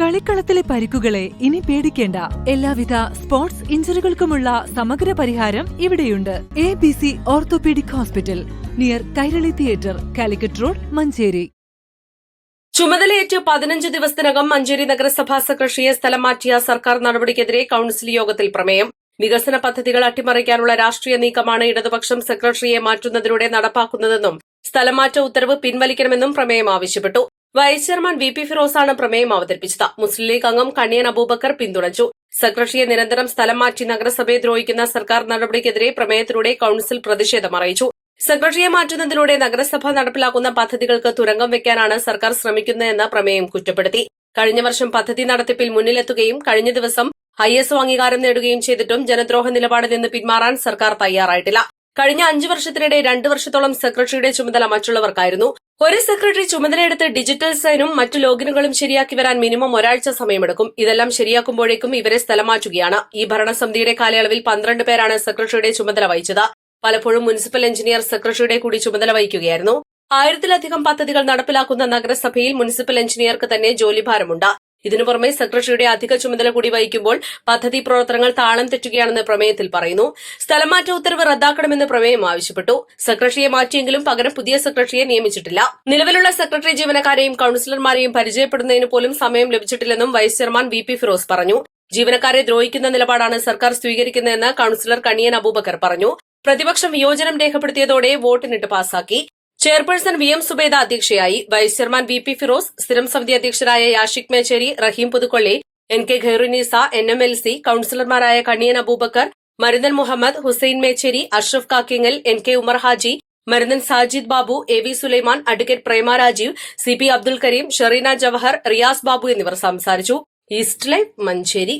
കളിക്കളത്തിലെ പരിക്കുകളെ ഇനി പേടിക്കേണ്ട. എല്ലാവിധ സ്പോർട്സ് ഇഞ്ചുറികൾക്കുമുള്ള സമഗ്ര പരിഹാരം ഇവിടെയുണ്ട്. A B C orthopaedic hospital near Kairali theatre Calicut road Manjeri. ചുമതലയേറ്റ് പതിനഞ്ച് ദിവസത്തിനകം മഞ്ചേരി നഗരസഭാ സെക്രട്ടറിയെ സ്ഥലം മാറ്റിയ സർക്കാർ നടപടിക്കെതിരെ കൌൺസിൽ യോഗത്തിൽ പ്രമേയം. വികസന പദ്ധതികൾ അട്ടിമറിക്കാനുള്ള രാഷ്ട്രീയ നീക്കമാണ് ഇടതുപക്ഷം സെക്രട്ടറിയെ മാറ്റുന്നതിലൂടെ നടപ്പാക്കുന്നതെന്നും സ്ഥലംമാറ്റ ഉത്തരവ് പിൻവലിക്കണമെന്നും പ്രമേയം ആവശ്യപ്പെട്ടു. വൈസ് ചെയർമാൻ വി പി ഫിറോസാണ് പ്രമേയം അവതരിപ്പിച്ചത്. മുസ്ലിം ലീഗ് അംഗം കണ്ണിയൻ അബൂബക്കർ പിന്തുണച്ചു. സെക്രട്ടറിയെ നിരന്തരം സ്ഥലം മാറ്റി നഗരസഭയെ ദ്രോഹിക്കുന്ന സർക്കാർ നടപടിക്കെതിരെ പ്രമേയത്തിലൂടെ കൌൺസിൽ പ്രതിഷേധം അറിയിച്ചു. സെക്രട്ടറിയെ മാറ്റുന്നതിലൂടെ നഗരസഭ നടപ്പിലാക്കുന്ന പദ്ധതികൾക്ക് തുരങ്കം വെക്കാനാണ് സർക്കാർ ശ്രമിക്കുന്നതെന്ന് പ്രമേയം കുറ്റപ്പെടുത്തി. കഴിഞ്ഞ വർഷം പദ്ധതി നടത്തിപ്പിൽ മുന്നിലെത്തുകയും കഴിഞ്ഞ ദിവസം ഐ എസ് അംഗീകാരം നേടുകയും ചെയ്തിട്ടും ജനദ്രോഹ നിലപാടിൽ നിന്ന് പിന്മാറാൻ സർക്കാർ തയ്യാറായിട്ടില്ല. കഴിഞ്ഞ അഞ്ചു വർഷത്തിനിടെ രണ്ടു വർഷത്തോളം സെക്രട്ടറിയുടെ ചുമതല മറ്റുള്ളവർക്കായിരുന്നു. ഒരു സെക്രട്ടറി ചുമതലയെടുത്ത് ഡിജിറ്റൽ സൈനും മറ്റു ലോഗിനുകളും ശരിയാക്കി വരാൻ മിനിമം ഒരാഴ്ച സമയമെടുക്കും. ഇതെല്ലാം ശരിയാക്കുമ്പോഴേക്കും ഇവരെ സ്ഥലം മാറ്റുകയാണ് ഈ ഭരണസമിതിയുടെ കാലയളവിൽ പന്ത്രണ്ട് പേരാണ് സെക്രട്ടറിയുടെ ചുമതല വഹിച്ചത്. പലപ്പോഴും മുനിസിപ്പൽ എഞ്ചിനീയർ സെക്രട്ടറിയുടെ കൂടി ചുമതല വഹിക്കുകയായിരുന്നു. ആയിരത്തിലധികം പദ്ധതികൾ നടപ്പിലാക്കുന്ന നഗരസഭയിൽ മുനിസിപ്പൽ എഞ്ചിനീയർക്ക് തന്നെ ജോലിഭാരമുണ്ട്. ഇതിനു പുറമെ സെക്രട്ടറിയുടെ അധിക ചുമതല കൂടി വഹിക്കുമ്പോൾ പദ്ധതി പ്രവർത്തനങ്ങൾ താളം തെറ്റുകയാണെന്ന് പ്രമേയത്തിൽ പറയുന്നു. സ്ഥലംമാറ്റ ഉത്തരവ് റദ്ദാക്കണമെന്ന് പ്രമേയം ആവശ്യപ്പെട്ടു. സെക്രട്ടറിയെ മാറ്റിയെങ്കിലും പകരം പുതിയ സെക്രട്ടറിയെ നിയമിച്ചിട്ടില്ല. നിലവിലുള്ള സെക്രട്ടറി ജീവനക്കാരെയും കൌൺസിലർമാരെയും പരിചയപ്പെടുന്നതിന് പോലും സമയം ലഭിച്ചിട്ടില്ലെന്നും vice chairman V P Firoz പറഞ്ഞു. ജീവനക്കാരെ ദ്രോഹിക്കുന്ന നിലപാടാണ് സർക്കാർ സ്വീകരിക്കുന്നതെന്ന് കൌൺസിലർ കണിയൻ അബൂബക്കർ പറഞ്ഞു. പ്രതിപക്ഷം വിയോജനം രേഖപ്പെടുത്തിയതോടെ വോട്ടിനിട്ട് പാസാക്കി. ചെയർപേഴ്സൺ വി എം സുബേദ അധ്യക്ഷയായി vice chairman V P Firoz സ്ഥിരം സമിതി അധ്യക്ഷരായ Yashik Mecheri Rahim Puthukkolli N K Khairunnisa N M L C കൌൺസിലർമാരായ Kanniyan Aboobacker Maruthan Muhammad Hussain Mecheri Ashraf Kakkingal N K Umar Haji Maruthan Sajid Babu A V Sulaiman advocate Prema Rajeev C P Abdul Kareem Shereena Jawahar Riyas Babu എന്നിവർ സംസാരിച്ചു. East life Manjeri.